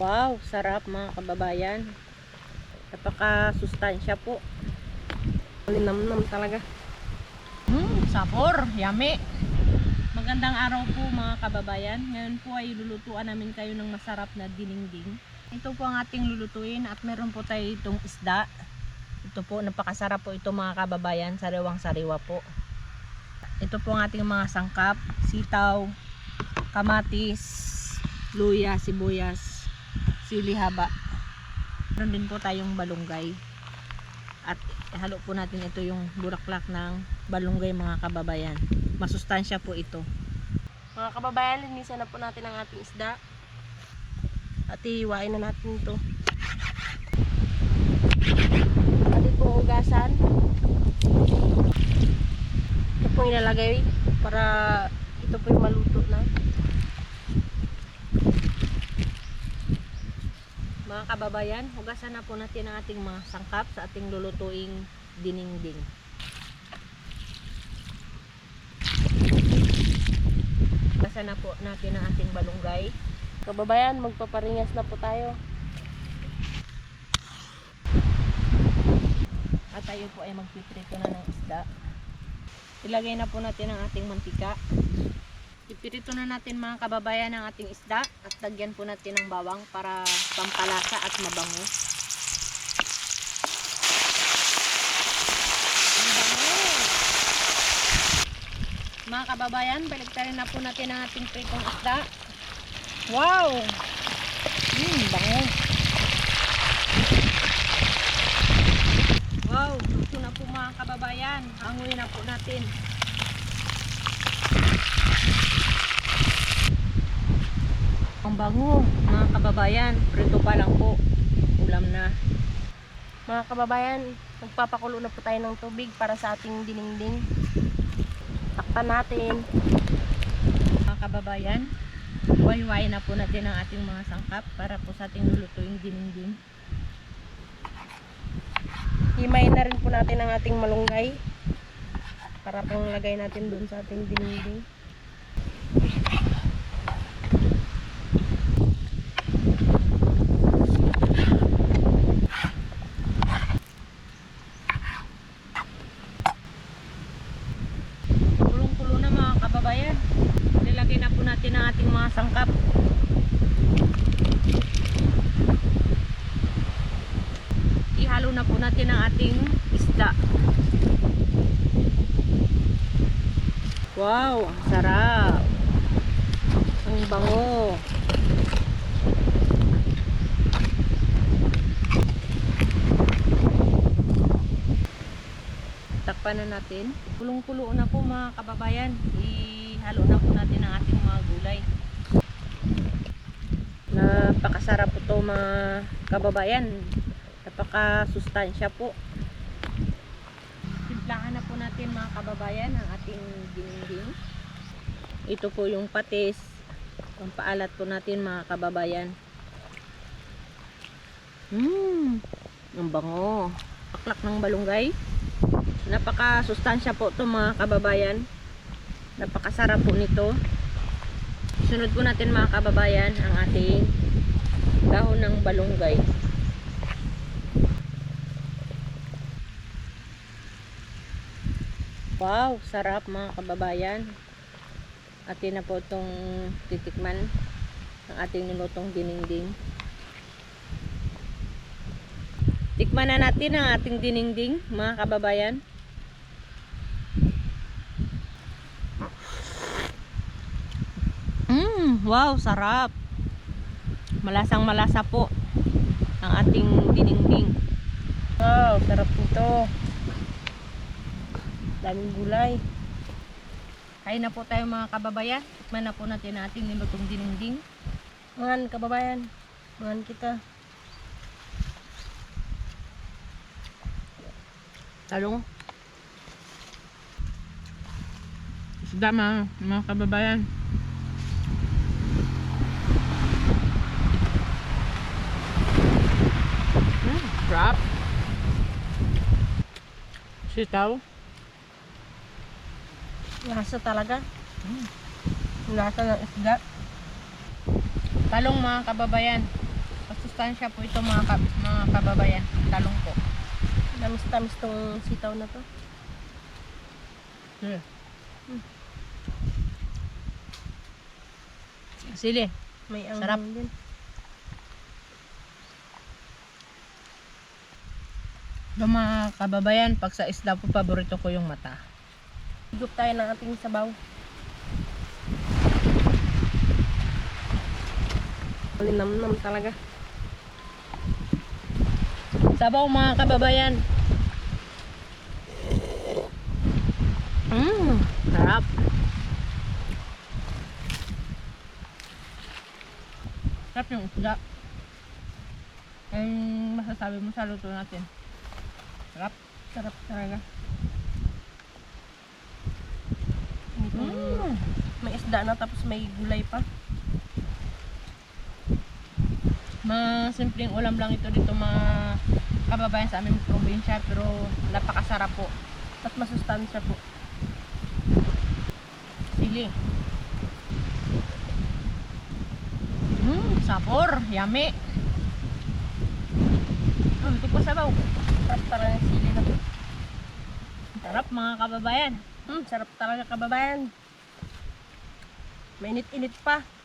Wow, sarap mga kababayan. Napaka-sustansya po. Linamnam talaga. Hmm, sabor, yummy. Magandang araw po mga kababayan. Ngayon po ay lulutuan namin kayo ng masarap na dinengding. Ito po ang ating lulutuin at meron po tayo itong isda. Ito po, napakasarap po ito mga kababayan. Sariwang sariwa po. Ito po ang ating mga sangkap. Sitaw, kamatis, luya, sibuyas, sili haba. Meron din po tayong balunggay. At halo po natin ito yung buraklak ng balunggay mga kababayan. Masustansya po ito. Mga kababayan, linisan na po natin ang ating isda. At ihiwain na natin ito. Atin po ugasan. Ito po ilalagay para ito po yung maluto na. Mga kababayan, hugasan na po natin ang ating mga sangkap sa ating lulutuing diningding. Hugasan na po natin ang ating balunggay. Kababayan, magpaparingas na po tayo. At tayo po ay magpiprito na ng isda. Ilagay na po natin ang ating mantika. Ipirito na natin mga kababayan ang ating isda at lagyan po natin ng bawang para pampalasa at mabango. Ang bango! Mga kababayan, baliktarin na po natin ang ating pritong isda. Wow! Hmm, bango! Wow, luto na po mga kababayan. Hanguin na po natin. Ang bango, mga kababayan. Prito pa lang po. Ulam na. Mga kababayan, magpapakulo na po tayo ng tubig para sa ating dinengding. Takpan natin. Mga kababayan, huwahiwain na po natin ang ating mga sangkap para po sa ating lulutuing dinindin. Himay na rin po natin ang ating malunggay. Para pong lagay natin dun sa ating dinengding. Kulong-kulo na mga kababayan. Nilagay na po natin ang ating mga sangkap. Ihalo na po natin ang ating isda. Wow, sarap. Ang bango. Takpan na natin. Kulong-kulo na po mga kababayan. Ihalo na po natin ang ating mga gulay. Napakasarap po to mga kababayan. Napakasustansya po. Timplahan po natin mga kababayan ang ating dininding. Ito po yung patis. Pampaalat po natin mga kababayan. Mmm, ang bango. Paklak ng balunggay. Napaka-sustansya po to mga kababayan. Napakasarap po nito. Sunod po natin mga kababayan ang ating dahon ng balunggay. Wow, sarap mga kababayan. Atin na po itong titikman ang ating nilutong diningding. Tikman na natin ang ating diningding mga kababayan. Mmm, wow, sarap. Malasang malasa po ang ating diningding. Wow, sarap nito. Daming gulay. Kain na po tayo mga kababayan. Tikman na po natin ating nilutong diningding. Mangan kababayan. Mangan kita. Talong. Isda mga, mga kababayan. Mm, crap. Sitaw. Lasa talaga. Lasa ng isda. Talong mga kababayan. masustansya po ito mga, kab mga kababayan. Talong po. Tamis-tamis tong sitaw na to. Hmm. Sili. May ang Sarap. din. Mga kababayan, pag sa isda po, paborito ko yung mata. Higup tayo ng ating sabaw. Malinamnam talaga. Sabaw mga kababayan. Mmm, sarap. Sarap yung isda. Ang masasabi mo sa luto natin. Sarap. Sarap talaga. Mm. May isda na tapos may gulay pa. Mga simpleng ulam lang ito dito mga kababayan sa aming probinsya pero napakasarap po. At masustansya po. Sili. Mmm, sabor. Yummy. Oh, ito pa sabaw. Sarap talaga sili na to. Sarap mga kababayan. Hmm, sarap talaga kababayan. Mainit-init pa.